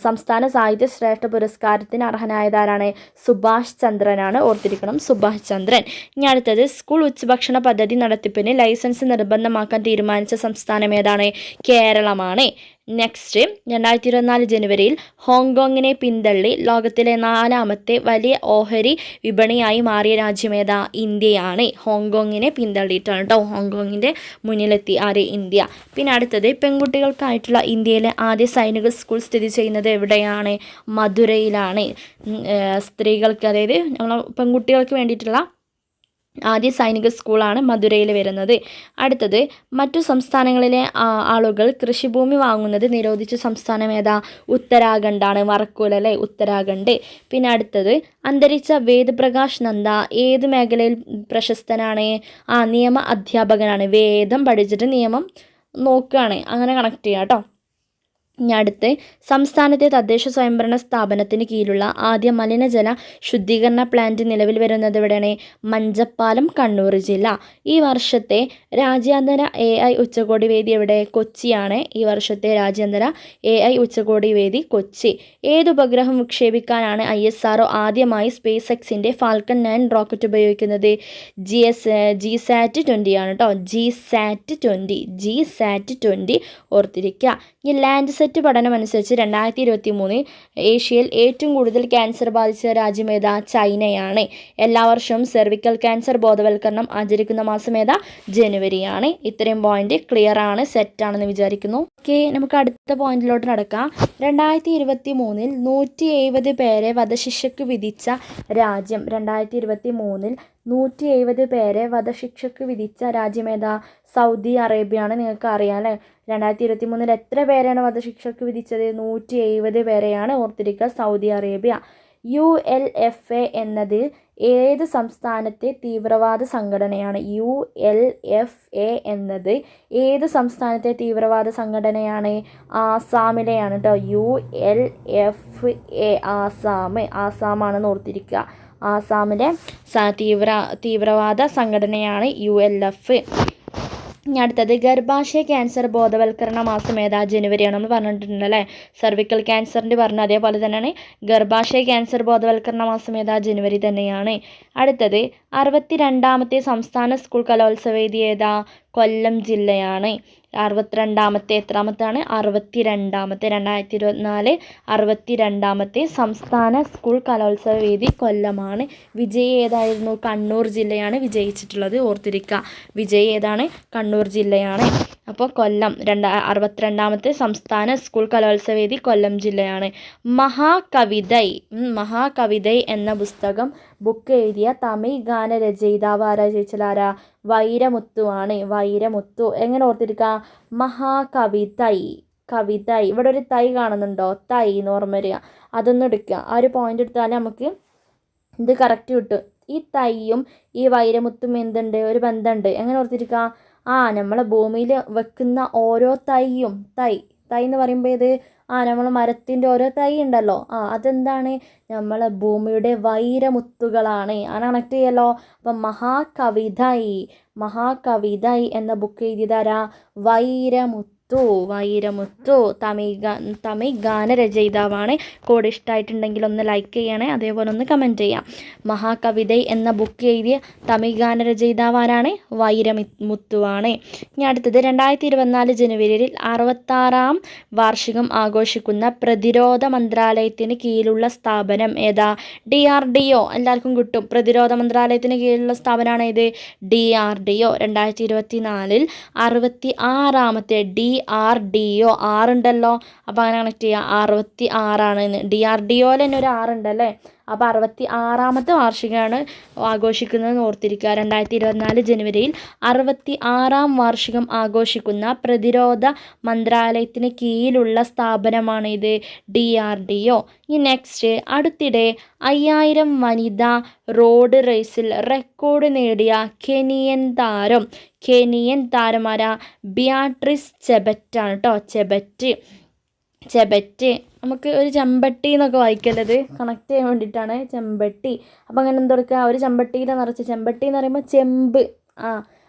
സംസ്ഥാന സാഹിത്യ ശ്രേഷ്ഠ പുരസ്കാരത്തിന് അർഹനായതാരാണ്? സുഭാഷ് ചന്ദ്രനാണ്. ഓർത്തിരിക്കണം സുഭാഷ് ചന്ദ്രൻ. ഇനി അടുത്തത് സ്കൂൾ ഉച്ചഭക്ഷണ പദ്ധതി നടത്തിപ്പിന് ലൈസൻസ് നിർബന്ധമാക്കാൻ തീരുമാനിച്ച സംസ്ഥാനം ഏതാണ്? കേരളമാണ്. നെക്സ്റ്റ് രണ്ടായിരത്തി ഇരുപത്തിനാല് ജനുവരിയിൽ ഹോങ്കോങ്ങിനെ പിന്തള്ളി ലോകത്തിലെ നാലാമത്തെ വലിയ ഓഹരി വിപണിയായി മാറിയ രാജ്യമേതാ ഇന്ത്യയാണ്. ഹോങ്കോങ്ങിനെ പിന്തള്ളിയിട്ടാണ് കേട്ടോ ഹോങ്കോങ്ങിന്റെ മുന്നിലെത്തി ആര്? ഇന്ത്യ. പിന്നെ അടുത്തത് പെൺകുട്ടികൾക്കായിട്ടുള്ള ഇന്ത്യയിലെ ആദ്യ സൈനിക സ്കൂൾ സ്ഥിതി ചെയ്യുന്നത് എവിടെയാണ്? മധുരയിലാണ്. സ്ത്രീകൾക്ക് അതായത് നമ്മളെ പെൺകുട്ടികൾക്ക് വേണ്ടിയിട്ടുള്ള ആദ്യ സൈനിക സ്കൂളാണ് മധുരയിൽ വരുന്നത്. അടുത്തത് മറ്റു സംസ്ഥാനങ്ങളിലെ ആളുകൾ കൃഷിഭൂമി വാങ്ങുന്നത് നിരോധിച്ച സംസ്ഥാനം ഏതാ? ഉത്തരാഖണ്ഡാണ് മറക്കൂല അല്ലേ? ഉത്തരാഖണ്ഡ്. പിന്നെ അടുത്തത് അന്തരിച്ച വേദപ്രകാശ് നന്ദ ഏത് മേഖലയിൽ പ്രശസ്തനാണ്? ആ നിയമ അധ്യാപകനാണ്. വേദം പഠിച്ചിട്ട് നിയമം നോക്കുകയാണ് അങ്ങനെ കണക്ട് ചെയ്യാം കേട്ടോ. ഇനി സംസ്ഥാനത്തെ തദ്ദേശ സ്വയംഭരണ സ്ഥാപനത്തിന് കീഴിലുള്ള ആദ്യ മലിനജല ശുദ്ധീകരണ പ്ലാന്റ് നിലവിൽ വരുന്നത് ഇവിടെയാണ് മഞ്ചപ്പാലം കണ്ണൂർ ജില്ല. ഈ വർഷത്തെ രാജ്യാന്തര എ ഐ ഉച്ചകോടി വേദി എവിടെ? കൊച്ചിയാണ്. ഈ വർഷത്തെ രാജ്യാന്തര എ ഐ ഉച്ചകോടി വേദി കൊച്ചി. ഏത് ഉപഗ്രഹം വിക്ഷേപിക്കാനാണ് ഐ എസ് ആർ ആദ്യമായി സ്പേസ് എക്സിന്റെ ഫാൽക്കൺ നയൻ റോക്കറ്റ് ഉപയോഗിക്കുന്നത്? G S G sat twenty ആണ് കേട്ടോ G sat twenty G sat twenty ഓർത്തിരിക്കുക ഈ ലാൻഡ് സെറ്റ് പഠനം അനുസരിച്ച് രണ്ടായിരത്തി ഇരുപത്തി മൂന്നിൽ ഏഷ്യയിൽ ഏറ്റവും കൂടുതൽ ക്യാൻസർ ബാധിച്ച രാജ്യം ഏതാ? ചൈനയാണ്. എല്ലാ വർഷവും സെർവിക്കൽ ക്യാൻസർ ബോധവൽക്കരണം ആചരിക്കുന്ന മാസം ഏതാ? ജനുവരിയാണ്. ഇത്രയും പോയിന്റ് ക്ലിയർ ആണ് സെറ്റ് ആണെന്ന് വിചാരിക്കുന്നു. ഓക്കെ നമുക്ക് അടുത്ത പോയിന്റിലോട്ട് നടക്കാം. രണ്ടായിരത്തി ഇരുപത്തി മൂന്നിൽ നൂറ്റി എഴുപത് പേരെ വധശിക്ഷയ്ക്ക് വിധിച്ച രാജ്യം. രണ്ടായിരത്തി ഇരുപത്തി മൂന്നിൽ നൂറ്റി എഴുപത് പേരെ വധശിക്ഷയ്ക്ക് വിധിച്ച രാജ്യമേതാ സൗദി അറേബ്യയാണ് നിങ്ങൾക്ക് അറിയാം അല്ലേ? രണ്ടായിരത്തി ഇരുപത്തി മൂന്നിൽ എത്ര പേരെയാണ് വധശിക്ഷയ്ക്ക് വിധിച്ചത്? നൂറ്റി എഴുപത് പേരെയാണ് ഓർത്തിരിക്കുക Saudi Arabia. U L F A എന്നത് ഏത് സംസ്ഥാനത്തെ തീവ്രവാദ സംഘടനയാണ്? യു എൽ എഫ് എ എന്നത് ഏത് സംസ്ഥാനത്തെ തീവ്രവാദ സംഘടനയാണ്? ആസാമിലെയാണ് കേട്ടോ U L F A Assam. ആസാമാണെന്ന് ഓർത്തിരിക്കുക. ആസാമിലെ തീവ്ര തീവ്രവാദ സംഘടനയാണ് യു എൽ എഫ്. ഇനി അടുത്തത് ഗർഭാശയ ക്യാൻസർ ബോധവൽക്കരണ മാസം ഏതാ? ജനുവരിയാണ് നമ്മൾ പറഞ്ഞിട്ടുണ്ട് അല്ലേ? സർവിക്കൽ ക്യാൻസറിന്റെ പറഞ്ഞു അതേപോലെ തന്നെയാണ്. ഗർഭാശയ ക്യാൻസർ ബോധവൽക്കരണ മാസം ഏതാ? ജനുവരി തന്നെയാണ്. അടുത്തത് അറുപത്തി രണ്ടാമത്തെ സംസ്ഥാന സ്കൂൾ കലോത്സവ വേദി ഏതാ? കൊല്ലം ജില്ലയാണ്. അറുപത്തിരണ്ടാമത്തെ എത്രാമത്താണ് അറുപത്തി രണ്ടാമത്തെ രണ്ടായിരത്തി ഇരുപത്തിനാല് അറുപത്തി രണ്ടാമത്തെ സംസ്ഥാന സ്കൂൾ കലോത്സവ വേദി കൊല്ലമാണ്. വിജയ് ഏതായിരുന്നു? കണ്ണൂർ ജില്ലയാണ് വിജയിച്ചിട്ടുള്ളത്. ഓർത്തിരിക്കുക വിജയ് ഏതാണ്? കണ്ണൂർ ജില്ലയാണ്. അപ്പോൾ കൊല്ലം രണ്ട അറുപത്തിരണ്ടാമത്തെ സംസ്ഥാന സ്കൂൾ കലോത്സവ വേദി കൊല്ലം ജില്ലയാണ്. മഹാകവിതൈ മഹാകവിതൈ എന്ന പുസ്തകം ബുക്ക് എഴുതിയ തമിഴ് ഗാന രചയിതാവ് ആരാ? ചോദിച്ചാലാരാ വൈരമുത്തു ആണ്. വൈരമുത്തു. എങ്ങനെ ഓർത്തിരിക്കുക മഹാകവിതൈ കവിതൈ. ഇവിടെ ഒരു തൈ കാണുന്നുണ്ടോ? തൈ എന്ന് ഓർമ്മ വരിക. അതൊന്നും എടുക്കുക. ആ ഒരു പോയിന്റ് എടുത്താൽ നമുക്ക് ഇത് കറക്റ്റ് കിട്ടും. ഈ തൈയും ഈ വൈരമുത്തും എന്തുണ്ട്? ഒരു ബന്ധമുണ്ട്. എങ്ങനെ ഓർത്തിരിക്കുക ആ നമ്മളെ ഭൂമിയിൽ വെക്കുന്ന ഓരോ തൈയും തൈ തൈ എന്ന് പറയുമ്പോൾ ഇത് ആ നമ്മൾ മരത്തിന്റെ ഓരോ തൈ ഉണ്ടല്ലോ. ആ അതെന്താണ്? നമ്മളെ ഭൂമിയുടെ വൈരമുത്തുകളാണ്. ആ കണക്ട് ചെയ്യല്ലോ? അപ്പം മഹാകവിതൈ മഹാകവിതൈ എന്ന ബുക്ക് എഴുതിയതാരാ? വൈരമുത്ത് മുത്തു വൈരമുത്തു തമിഴ് തമിഴ് ഗാനരചയിതാവാണ്. കോഡ് ഇഷ്ടമായിട്ടുണ്ടെങ്കിൽ ഒന്ന് ലൈക്ക് ചെയ്യണേ അതേപോലെ ഒന്ന് കമന്റ് ചെയ്യാം. മഹാകവിതൈ എന്ന ബുക്ക് എഴുതിയ തമിഴ് ഗാനരചയിതാവാരാണ് വൈരമുത്തുവാണ്. ഇനി അടുത്തത് രണ്ടായിരത്തി ഇരുപത്തിനാല് ജനുവരിയിൽ അറുപത്താറാം വാർഷികം ആഘോഷിക്കുന്ന പ്രതിരോധ മന്ത്രാലയത്തിന് കീഴിലുള്ള സ്ഥാപനം ഏതാ? ഡി ആർ ഡി ഒ എല്ലാവർക്കും കിട്ടും. പ്രതിരോധ മന്ത്രാലയത്തിന് കീഴിലുള്ള സ്ഥാപനമാണ് ഇത് ഡി ആർ ഡി ഒ രണ്ടായിരത്തി ഇരുപത്തി നാലിൽ അറുപത്തി ആറാമത്തെ ഡി ആർ ഡി ഒ ആറുണ്ടല്ലോ. അപ്പോൾ അങ്ങനെ കണക്ട് ചെയ്യുക അറുപത്തി ആറാണ് ഡി ആർ ഡി ഒയിൽ തന്നെ ഒരു ആറുണ്ടല്ലേ? അപ്പോൾ അറുപത്തി ആറാമത്തെ വാർഷികമാണ് ആഘോഷിക്കുന്നത് ഓർത്തിരിക്കുക. രണ്ടായിരത്തി ഇരുപത്തിനാല് ജനുവരിയിൽ അറുപത്തി ആറാം വാർഷികം ആഘോഷിക്കുന്ന പ്രതിരോധ മന്ത്രാലയത്തിന് കീഴിലുള്ള സ്ഥാപനമാണ് ഇത് ഡി ആർ ഡി ഒ. ഇനി നെക്സ്റ്റ് അടുത്തിടെ അയ്യായിരം വനിതാ റോഡ് റേസിൽ റെക്കോർഡ് നേടിയ കെനിയൻ താരം. കെനിയൻ താരമാര ബിയാട്രിസ് ചെബറ്റാണ് കേട്ടോ ചെബറ്റ്. ചെബറ്റ്. നമുക്ക് ഒരു ചെമ്പട്ടി എന്നൊക്കെ വായിക്കല്ലത് കണക്ട് ചെയ്യാൻ വേണ്ടിയിട്ടാണ് ചെമ്പട്ടി. അപ്പോൾ അങ്ങനെ എന്താ കൊടുക്കുക ഒരു ചെമ്പട്ടിയിൽ നിറച്ച് ചെമ്പട്ടി എന്ന് പറയുമ്പോൾ ചെമ്പ്. ആ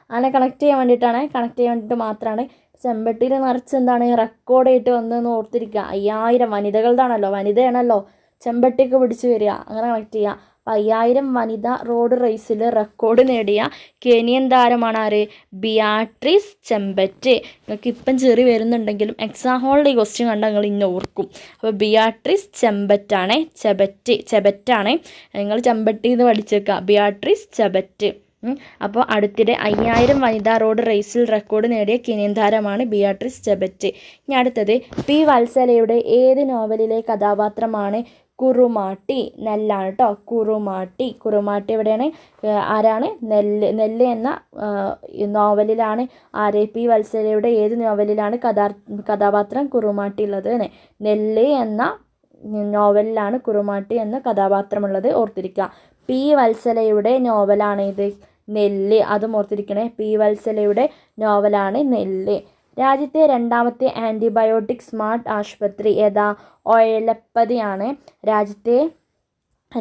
അങ്ങനെ കണക്ട് ചെയ്യാൻ വേണ്ടിയിട്ടാണ്. കണക്ട് ചെയ്യാൻ വേണ്ടിയിട്ട് മാത്രമാണ്. ചെമ്പട്ടിയിൽ നിറച്ച് എന്താണ്? റെക്കോർഡ് ആയിട്ട് വന്നതെന്ന് ഓർത്തിരിക്കുക. അയ്യായിരം വനിതകളുടെയാണല്ലോ വനിതയാണല്ലോ. ചെമ്പട്ടിയൊക്കെ പിടിച്ച് വരിക. അങ്ങനെ കണക്ട് ചെയ്യുക. അപ്പോൾ വനിതാ റോഡ് റേസിൽ റെക്കോർഡ് നേടിയ കെനിയൻ താരമാണ് ആര്? Beatrice Chebet. നിങ്ങൾക്ക് ഇപ്പം ചെറി വരുന്നുണ്ടെങ്കിലും എക്സാം ഹോളിൽ ഈ ക്വസ്റ്റ്യൻ കണ്ടാൽ നിങ്ങൾ ഇന്ന് ഓർക്കും. അപ്പോൾ ബിയാട്രിസ് ചെമ്പറ്റാണ് ചെബറ്റ് ചെബറ്റാണ്. നിങ്ങൾ ചെമ്പട്ടി എന്ന് പഠിച്ചേക്കുക ബിയാട്രിസ് ചെബറ്റ്. അപ്പോൾ അടുത്തിടെ അയ്യായിരം വനിതാ റോഡ് റേസിൽ റെക്കോർഡ് നേടിയ കെനിയൻ താരമാണ് ബിയാട്രിസ് ചെബറ്റ്. ഇനി അടുത്തത് പി വത്സലയുടെ ഏത് നോവലിലെ കഥാപാത്രമാണ് കുറുമാട്ടി നെല്ലാണ് കേട്ടോ കുറുമാട്ടി. കുറുമാട്ടി എവിടെയാണ്? ആരാണ്? നെല്ല് നെല്ല് എന്ന നോവലിലാണ് ആർ എ പി വത്സലയുടെ ഏത് നോവലിലാണ് കഥാ കഥാപാത്രം കുറുമാട്ടി ഉള്ളത് എന്ന് നെല്ല് എന്ന നോവലിലാണ് കുറുമാട്ടി എന്ന കഥാപാത്രമുള്ളത് ഓർത്തിരിക്കുക പി വത്സലയുടെ നോവലാണ് ഇത് നെല്ല് അതും ഓർത്തിരിക്കണേ. പി വത്സലയുടെ നോവലാണ് നെല്ല്. രാജ്യത്തെ രണ്ടാമത്തെ ആന്റിബയോട്ടിക് സ്മാർട്ട് ആശുപത്രി ഏതാ? ഒയലപ്പതിയാണ്. രാജ്യത്തെ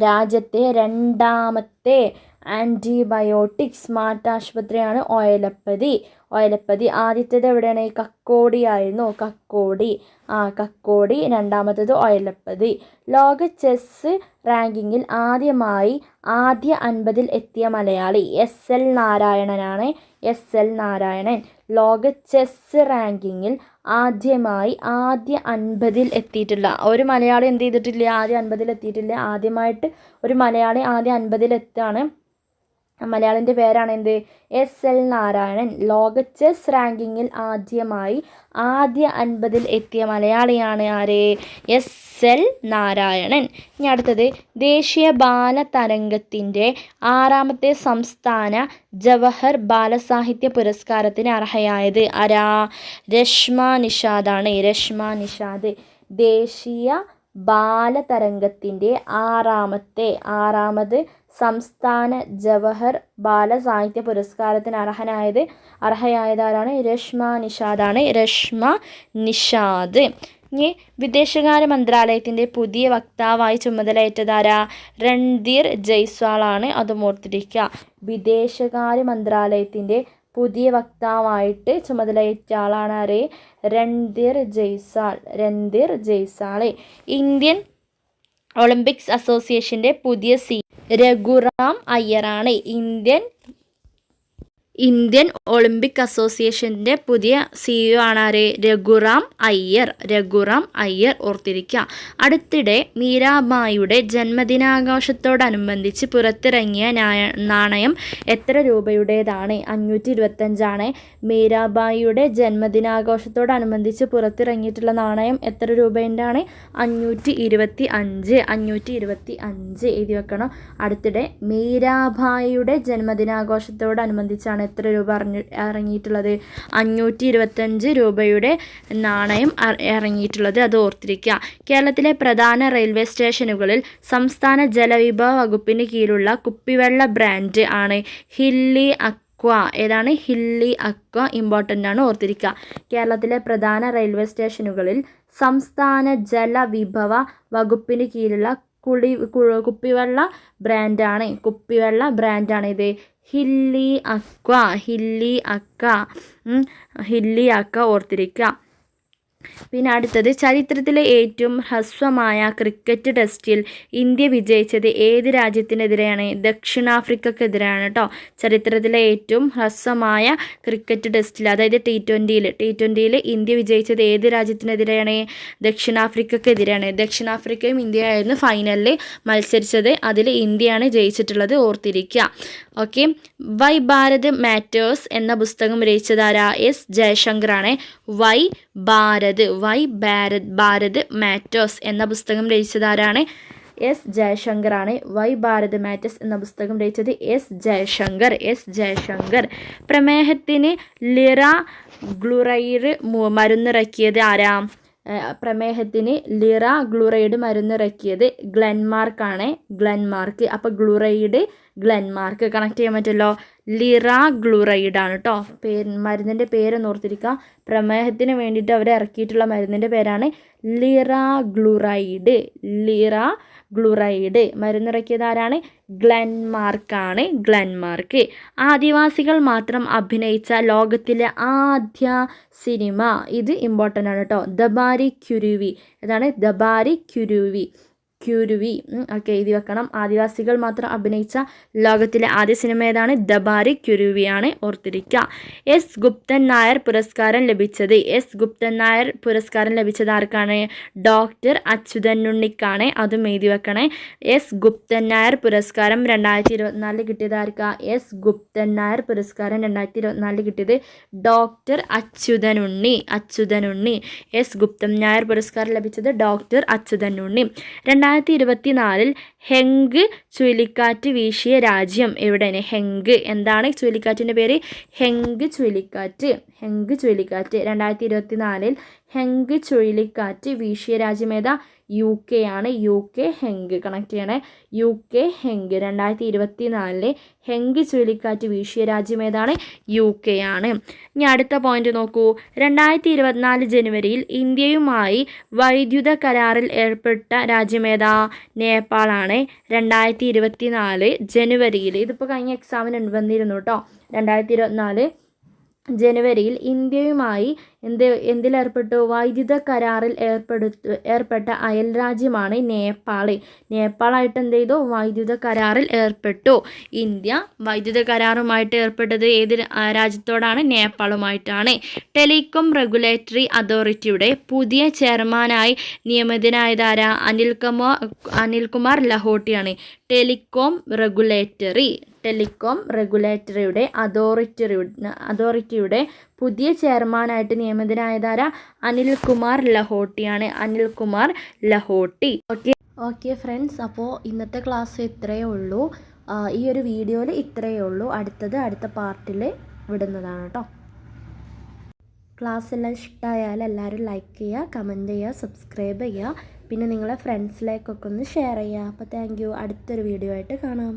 രാജ്യത്തെ രണ്ടാമത്തെ ആന്റിബയോട്ടിക് സ്മാർട്ട് ആശുപത്രിയാണ് ഒയലപ്പതി. ഒയലപ്പതി ആദ്യത്തേത് എവിടെയാണ്? കക്കോടി ആയിരുന്നു. കക്കോടി. ആ കക്കോടി. രണ്ടാമത്തേത് ഒയലപ്പതി. ലോക ചെസ് റാങ്കിങ്ങിൽ ആദ്യമായി ആദ്യ അൻപതിൽ എത്തിയ Malayali S L നാരായണനാണ്. S L Narayanan. ലോക ചെസ് റാങ്കിങ്ങിൽ ആദ്യമായി ആദ്യ അൻപതിൽ എത്തിയിട്ടുള്ള ഒരു മലയാളി എന്ത് ചെയ്തിട്ടില്ല? ആദ്യ അൻപതിൽ എത്തിയിട്ടില്ല. ആദ്യമായിട്ട് ഒരു മലയാളി ആദ്യ അൻപതിൽ എത്തുകയാണ് മലയാളിന്റെ പേരാണ് എന്ത് എസ് എൽ നാരായണൻ. ലോക ചെസ് റാങ്കിങ്ങിൽ ആദ്യമായി ആദ്യ അൻപതിൽ എത്തിയ മലയാളിയാണ് ആര്? S L Narayanan. ഇനി അടുത്തത്. ദേശീയ ബാലതരംഗത്തിന്റെ ആറാമത്തെ സംസ്ഥാന ജവഹർ ബാലസാഹിത്യ പുരസ്കാരത്തിന് അർഹയായത് ആരാ? രശ്മ നിഷാദാണ്. രശ്മ നിഷാദ്. ദേശീയ ബാലതരംഗത്തിന്റെ ആറാമത്തെ ആറാമത് സംസ്ഥാന ജവഹർ ബാലസാഹിത്യ പുരസ്കാരത്തിന് അർഹനായത് അർഹയായതാരാണ്? രശ്മ നിഷാദാണ്. രശ്മ നിഷാദ്. ഇനി വിദേശകാര്യ മന്ത്രാലയത്തിന്റെ പുതിയ വക്താവായി ചുമതലയേറ്റതാരാ? രൺധീർ ജയ്സ്വാളാണ്. അതും ഓർത്തിരിക്കുക. വിദേശകാര്യ മന്ത്രാലയത്തിന്റെ പുതിയ വക്താവായിട്ട് ചുമതലയേറ്റ ആളാണ് ആര്? രൺധീർ ജയ്സാൾ. രൺധീർ ജയ്സാളെ. ഇന്ത്യൻ ഒളിമ്പിക്സ് അസോസിയേഷന്റെ പുതിയ സി. രഘുറാം അയ്യറാണ്. ഇന്ത്യൻ ഇന്ത്യൻ ഒളിമ്പിക് അസോസിയേഷന്റെ പുതിയ സിഇഒ ആണ് ആര് രഘുറാം അയ്യർ. രഘുറാം അയ്യർ ഓർത്തിരിക്കുക അടുത്തിടെ മീരാബായിയുടെ ജന്മദിനാഘോഷത്തോടനുബന്ധിച്ച് പുറത്തിറങ്ങിയ നാണയം എത്ര രൂപയുടേതാണ്? അഞ്ഞൂറ്റി ഇരുപത്തഞ്ചാണ് മീരാബായിയുടെ ജന്മദിനാഘോഷത്തോടനുബന്ധിച്ച് പുറത്തിറങ്ങിയിട്ടുള്ള നാണയം എത്ര രൂപേന്റെയാണ് അഞ്ഞൂറ്റി ഇരുപത്തി അഞ്ച് അഞ്ഞൂറ്റി ഇരുപത്തി അഞ്ച് എഴുതി വെക്കണം. അടുത്തിടെ മീരാബായിയുടെ ജന്മദിനാഘോഷത്തോടനുബന്ധിച്ചാണ് എത്ര രൂപ അറിഞ്ഞു ഇറങ്ങിയിട്ടുള്ളത്? അഞ്ഞൂറ്റി ഇരുപത്തഞ്ച് രൂപയുടെ നാണയം ഇറങ്ങിയിട്ടുള്ളത് അത് ഓർത്തിരിക്കുക. കേരളത്തിലെ പ്രധാന റെയിൽവേ സ്റ്റേഷനുകളിൽ സംസ്ഥാന ജലവിഭവ വകുപ്പിന് കീഴിലുള്ള കുപ്പിവെള്ള ബ്രാൻഡ് ആണ്. Hilly Aqua. ഏതാണ്? ഹില്ലി അക്വ ഇമ്പോർട്ടന്റ് ആണ് ഓർത്തിരിക്കുക. കേരളത്തിലെ പ്രധാന റെയിൽവേ സ്റ്റേഷനുകളിൽ സംസ്ഥാന ജലവിഭവ വകുപ്പിന് കീഴിലുള്ള കുളി കുപ്പിവെള്ള ബ്രാൻഡാണ് കുപ്പിവെള്ള ബ്രാൻഡാണ് ഇത്. Hilly Aqua Hilly Aqua Hilly Aqua ഓർത്തിരിക്കുക പിന്നെ അടുത്തത് ചരിത്രത്തിലെ ഏറ്റവും ഹ്രസ്വമായ ക്രിക്കറ്റ് ടെസ്റ്റിൽ ഇന്ത്യ വിജയിച്ചത് ഏത് രാജ്യത്തിനെതിരെയാണ്? ദക്ഷിണാഫ്രിക്കക്കെതിരെയാണ് കേട്ടോ ചരിത്രത്തിലെ ഏറ്റവും ഹ്രസ്വമായ ക്രിക്കറ്റ് ടെസ്റ്റിൽ അതായത് ടി ട്വന്റിയിൽ ടി ട്വന്റിയിൽ ഇന്ത്യ വിജയിച്ചത് ഏത് രാജ്യത്തിനെതിരെയാണ്? ദക്ഷിണാഫ്രിക്കക്കെതിരെയാണ്. ദക്ഷിണാഫ്രിക്കയും ഇന്ത്യയായിരുന്നു ഫൈനലിൽ മത്സരിച്ചത്. അതിൽ ഇന്ത്യയാണ് ജയിച്ചിട്ടുള്ളത് ഓർത്തിരിക്കുക ഓക്കെ വൈ ഭാരത് മാറ്റേഴ്സ് എന്ന പുസ്തകം രചിച്ചത് ആരാ S ജയശങ്കറാണ്. Why Bharat why Bharat Bharat matters എന്ന പുസ്തകം രചിച്ചത് ആരാണ് എസ് ജയശങ്കറാണ്. വൈ ഭാരത് മാറ്റസ് എന്ന പുസ്തകം രചിച്ചത് എസ് ജയശങ്കർ. എസ് ജയശങ്കർ. പ്രമേഹത്തിന് ലിറ ഗ്ലുറൈഡ് മരുന്നിറക്കിയത് ആരാ? പ്രമേഹത്തിന് ലിറ ഗ്ലുറൈഡ് മരുന്നിറക്കിയത് ഗ്ലെൻമാർക്കാണ്. ഗ്ലെൻമാർക്ക്. അപ്പോൾ ഗ്ലുറൈഡ് ഗ്ലെൻമാർക്ക് കണക്ട് ചെയ്യാൻ പറ്റുമല്ലോ? ലിറ ആണ് കേട്ടോ പേര് മരുന്നിന്റെ പേരൊന്ന് ഓർത്തിരിക്കുക. പ്രമേഹത്തിന് വേണ്ടിയിട്ട് അവർ ഇറക്കിയിട്ടുള്ള മരുന്നിന്റെ പേരാണ് ലിറ ഗ്ലുറൈഡ് ലിറ ഗ്ലുറൈഡ് മരുന്നിറക്കിയത് ആരാണ്? ഗ്ലെൻമാർക്കാണ്. ഗ്ലെൻമാർക്ക്. ആദിവാസികൾ മാത്രം അഭിനയിച്ച ലോകത്തിലെ ആദ്യ സിനിമ. ഇത് ഇമ്പോർട്ടന്റ് ആണ് കേട്ടോ ദബാരി ക്യുരുവി. അതാണ് ദബാരി ക്യുരുവി. ക്യുരുവി ഒക്കെ എഴുതി വെക്കണം. ആദിവാസികൾ മാത്രം അഭിനയിച്ച ലോകത്തിലെ ആദ്യ സിനിമ ഏതാണ്? ദബാരി ക്യുരുവിയാണ്. ഓർത്തിരിക്കുക എസ്. ഗുപ്തൻ നായർ പുരസ്കാരം ലഭിച്ചത്. എസ്. ഗുപ്തൻ നായർ പുരസ്കാരം ലഭിച്ചത് ആർക്കാണ്? ഡോക്ടർ അച്യുതനുണ്ണിക്കാണ് അതും എഴുതി വെക്കണേ. എസ്. ഗുപ്തൻ നായർ പുരസ്കാരം രണ്ടായിരത്തി ഇരുപത്തിനാലിൽ കിട്ടിയത് ആർക്കാ? എസ്. ഗുപ്തൻ നായർ പുരസ്കാരം രണ്ടായിരത്തി ഇരുപത്തിനാലിൽ കിട്ടിയത് ഡോക്ടർ അച്യുതൻ ഉണ്ണി അച്യുതൻ ഉണ്ണി. എസ്. ഗുപ്തൻ നായർ പുരസ്കാരം ലഭിച്ചത് ഡോക്ടർ അച്യുതനുണ്ണി രണ്ടായിരത്തി ഇരുപത്തിനാലിൽ ഹെങ്ക് ചുഴലിക്കാറ്റ് വീശിയ രാജ്യം എവിടെയാണ്? ഹെങ്ക്. എന്താണ് ചുഴലിക്കാറ്റിന്റെ പേര്? ഹെങ്ക് ചുഴലിക്കാറ്റ്. ഹെങ്ക് ചുഴലിക്കാറ്റ്. രണ്ടായിരത്തി ഇരുപത്തിനാലിൽ ഹെങ്ക് ചുഴലിക്കാറ്റ് വീശിയ രാജ്യം ഏതാ? യു കെ ആണ്. യു കെ ഹെങ്ക് കണക്ട് ചെയ്യണേ. യു കെ ഹെങ്ക് രണ്ടായിരത്തി ഇരുപത്തി നാലിലെ ഹെങ്ക് ചുഴലിക്കാറ്റ് വീശിയ രാജ്യം ഏതാണ്? യു കെ ആണ്. ഇനി അടുത്ത പോയിന്റ് നോക്കൂ. രണ്ടായിരത്തി ഇരുപത്തിനാല് ജനുവരിയിൽ ഇന്ത്യയുമായി വൈദ്യുത കരാറിൽ ഏർപ്പെട്ട രാജ്യം ഏതാ? നേപ്പാളാണ് രണ്ടായിരത്തി ഇരുപത്തി നാല് ജനുവരിയിൽ ഇതിപ്പോൾ കഴിഞ്ഞ എക്സാമിന് വന്നിരുന്നു കേട്ടോ രണ്ടായിരത്തി ഇരുപത്തിനാല് ജനുവരിയിൽ ഇന്ത്യയുമായി എന്ത് എന്തിലേർപ്പെട്ടു? വൈദ്യുത കരാറിൽ ഏർപ്പെടുത്തു ഏർപ്പെട്ട അയൽ രാജ്യമാണ് നേപ്പാൾ നേപ്പാളായിട്ട് എന്ത് ചെയ്തു? വൈദ്യുത കരാറിൽ ഏർപ്പെട്ടു. ഇന്ത്യ വൈദ്യുത കരാറുമായിട്ട് ഏർപ്പെട്ടത് ഏത് രാജ്യത്തോടാണ്? നേപ്പാളുമായിട്ടാണ്. ടെലികോം റെഗുലേറ്ററി അതോറിറ്റിയുടെ പുതിയ ചെയർമാനായി നിയമിതനായതാരാ? Anilkumar Anilkumar ലഹോട്ടിയാണ്. Telecom regulatory telecom റെഗുലേറ്ററിയുടെ അതോറിറ്ററി അതോറിറ്റിയുടെ പുതിയ ചെയർമാനായിട്ട് നിയമിതനായതാരാ Anilkumar ലഹോട്ടിയാണ്. Anilkumar Lahoti. Okay. Okay friends അപ്പോൾ ഇന്നത്തെ ക്ലാസ് ഇത്രയേ ഉള്ളൂ. ഈ ഒരു വീഡിയോയിൽ ഇത്രയേ ഉള്ളൂ. അടുത്തത് അടുത്ത പാർട്ടിൽ വിടുന്നതാണ് കേട്ടോ. ക്ലാസ് എല്ലാം ഇഷ്ടമായാൽ എല്ലാവരും ലൈക്ക് ചെയ്യുക കമന്റ് ചെയ്യുക സബ്സ്ക്രൈബ് ചെയ്യുക പിന്നെ നിങ്ങളെ ഫ്രണ്ട്സിലേക്കൊക്കെ ഒന്ന് ഷെയർ ചെയ്യുക അപ്പോൾ താങ്ക് യു. അടുത്തൊരു വീഡിയോ ആയിട്ട് കാണാം.